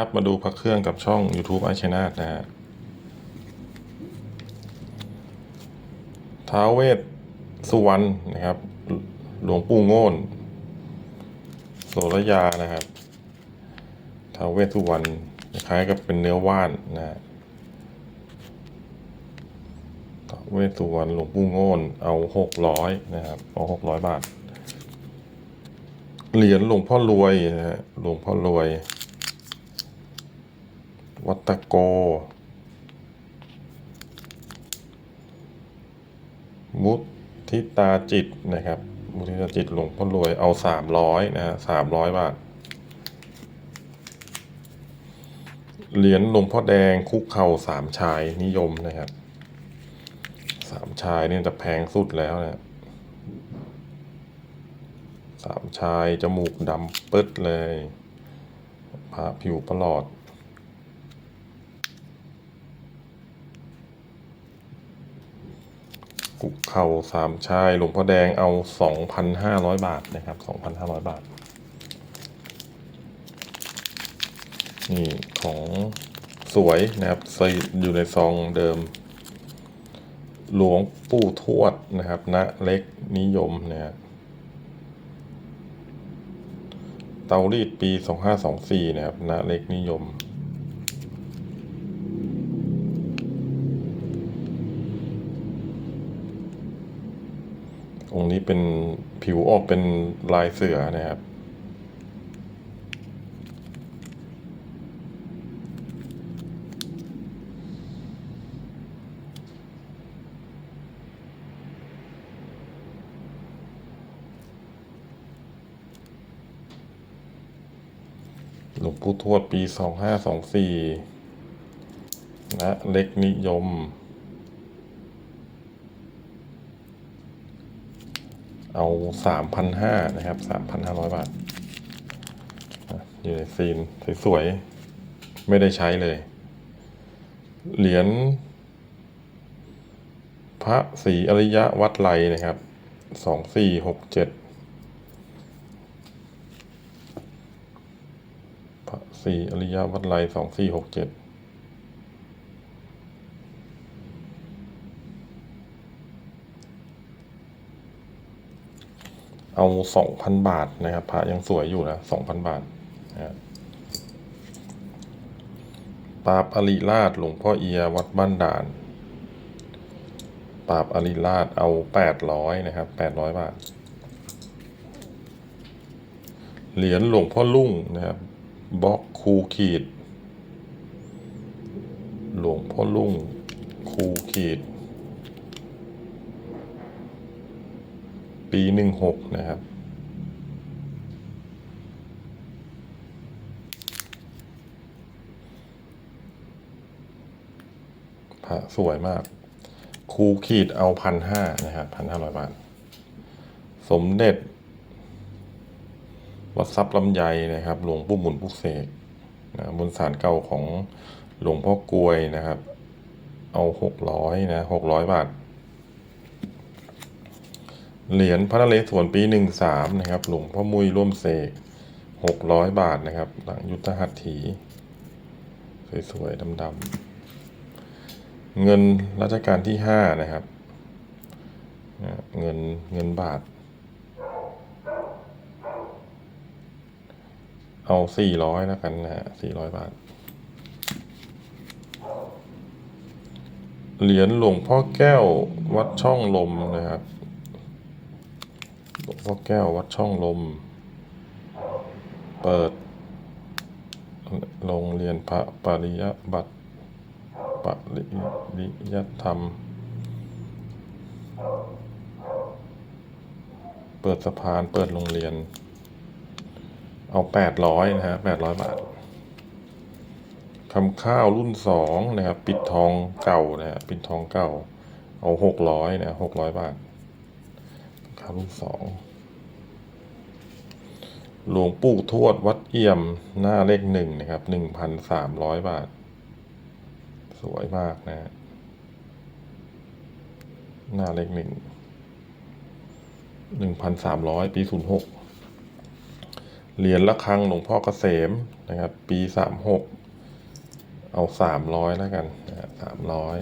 ครับมาดูพระเครื่องกับช่อง YouTube ไอชนานะฮะท้าวเวสสุวรรณนะครับ หลวงปู่โง่นโสระยานะครับท้าวเวสสุวรรณคล้ายกับเป็นเนื้อว่านนะฮะท้าวเวสสุวรรณหลวงปู่โง่นเอาหกร้อยนะครับ เอาหกร้อยบาท เหรียญหลวงพ่อรวยนะฮะหลวงพ่อรวย วัตโก มุทิตาจิตนะครับ มุทิตาจิตหลวงพ่อรวยเอาสามร้อยนะฮะสามร้อยบาท เหรียญหลวงพ่อแดงคุกเข่าสามชายนิยมนะครับสามชายเนี่ยจะแพงสุดแล้วนะสามชายจมูกดำปึ๊ดเลยพระผิวประหลอดุกเข่าสามชายหลวงพ่อแดงเอาสองพันห้าร้อยบาทนะครับสองพันห้าร้อยบาท นี่ของสวยนะครับใส่อยู่ในซองเดิม หลวงปู่ทวดนะครับณเล็กนิยมนะฮะเตารีดปี 2524 นะครับณเล็กนิยม องค์นี้เป็นผิวออกเป็นลายเสือนะครับ หลวงปู่ทวดปีสองห้าสองสี่นะเล็กนิยม เอาสามพันห้านะครับสามพันห้าร้อยบาท อยู่ในซีนสวยๆ ไม่ได้ใช้เลย เหรียญพระศรีอริยะวัดไลนะครับสองสี่หกเจ็ดพระศรีอริยะวัดไลสองสี่หกเจ็ด เอาสองพันบาทนะครับพระยังสวยอยู่นะสองพันบาทนะปราบอริราชหลวงพ่อเอียวัดบ้านด่าน ปราบอริราชเอาแปดร้อยนะครับแปดร้อยบาท เหรียญหลวงพ่อลุ่งนะครับบล็อกคูขีด หลวงพ่อลุ่งคูขีด ปีหนึ่งหกนะครับ พระสวยมาก ครูขีดเอาพันห้านะครับพันห้าร้อยบาท สมเด็จ วัดทรัพย์ลำไยนะครับ หลวงปู่หมุนปุกเสกนะบนสารเก่าของหลวงพ่อกลวยนะครับ เอาหกร้อยนะหกร้อยบาท เหรียญพระนเรศวรปีหนึ่งสามนะครับ หลวงพ่อมุยร่วมเสกหกร้อยบาทนะครับ หลังยุทธหัตถี สวยๆดำๆเงินรัชกาลที่ห้านะครับ เงินเงินบาท เอาสี่ร้อยแล้วกันนะฮะสี่ร้อยบาท เหรียญหลวงพ่อแก้ววัดช่องลมนะครับ วงพ่อแก้ววัดช่องลม เปิด โรงเรียนพระปริยบัตรปริยธรรม เปิดสะพาน เปิดโรงเรียน เอาแปดร้อยนะฮะแปดร้อยบาทคำข้าวรุ่นสองนะครับ ปิดทองเก่านะฮะ ปิดทองเก่า เอาหกร้อยนะหกร้อยบาท ข้าวรุ่นสองหลวงปู่ทวดวัดเอี่ยมหน้าเลขหนึ่งนะครับหนึ่งพันสามร้อยบาท สวยมากนะฮะหน้าเลขหนึ่งหนึ่งพันสามร้อยปีศูนย์หกเหรียญระฆังหลวงพ่อเกษมนะครับ ปีสามหกเอาสามร้อยแล้วกันสามร้อย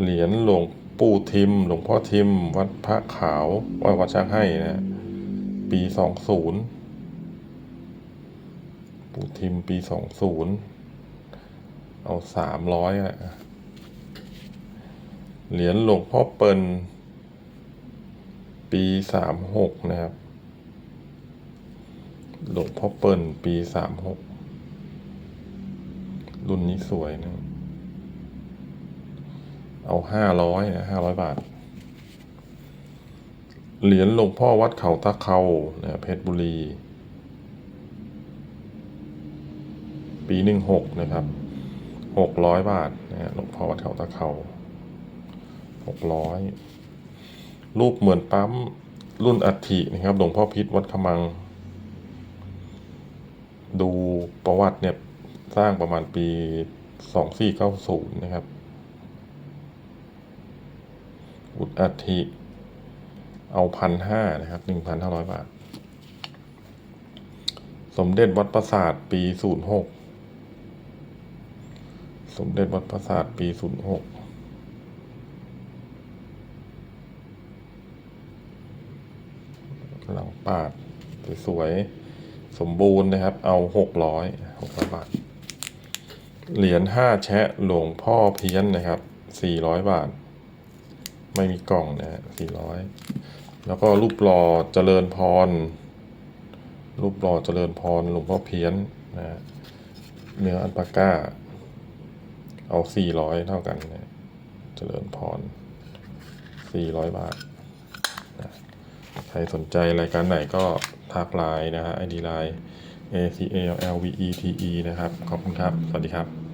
เหรียญหลวง ปู่ทิม หลวงพ่อทิม วัดพระขาววัดวัดช้างให้นะ ปีสองศูนย์ปู่ทิมปีสองศูนย์เอาสามร้อยอะเหรียญหลวงพ่อเปิลปีสามหกนะครับ หลวงพ่อเปิลปีสามหกรุ่นนี้สวยนะ เอาห้าร้อยนะห้าร้อยบาท เหรียญหลวงพ่อวัดเขาตะเขานะเพชรบุรี ปีหนึ่งหกนะครับหกร้อยบาทนะฮะหลวงพ่อวัดเขาตะเขาหกร้อยรูปเหมือนปั๊มรุ่นอัฐินะครับ หลวงพ่อพิษวัดขมัง ดูประวัติเนี่ย สร้างประมาณปีสองสี่เก้าศูนย์นะครับ อุดอัฐิเอาพันห้านะครับหนึ่งพันห้าร้อยบาท สมเด็จวัดประสาทปีศูนย์หกสมเด็จวัดประสาทปีศูนย์หกหลังปาดสวยๆสมบูรณ์นะครับ เอาหกร้อยหกร้อยบาท เหรียญห้าแชะหลวงพ่อเพี้ยนนะครับสี่ร้อยบาท ไม่มีกล่องนะฮะสี่ร้อยแล้วก็รูปหล่อเจริญพร รูปหล่อเจริญพรหลวงพ่อเพี้ยนนะฮะเนื้ออันปาก้า เอาสี่ร้อยเท่ากันนะเจริญพรสี่ร้อยบาทนะใครสนใจรายการไหนก็ทักไลน์นะฮะ ID ไลน์ A C A L V E T E นะครับ ขอบคุณครับ สวัสดีครับ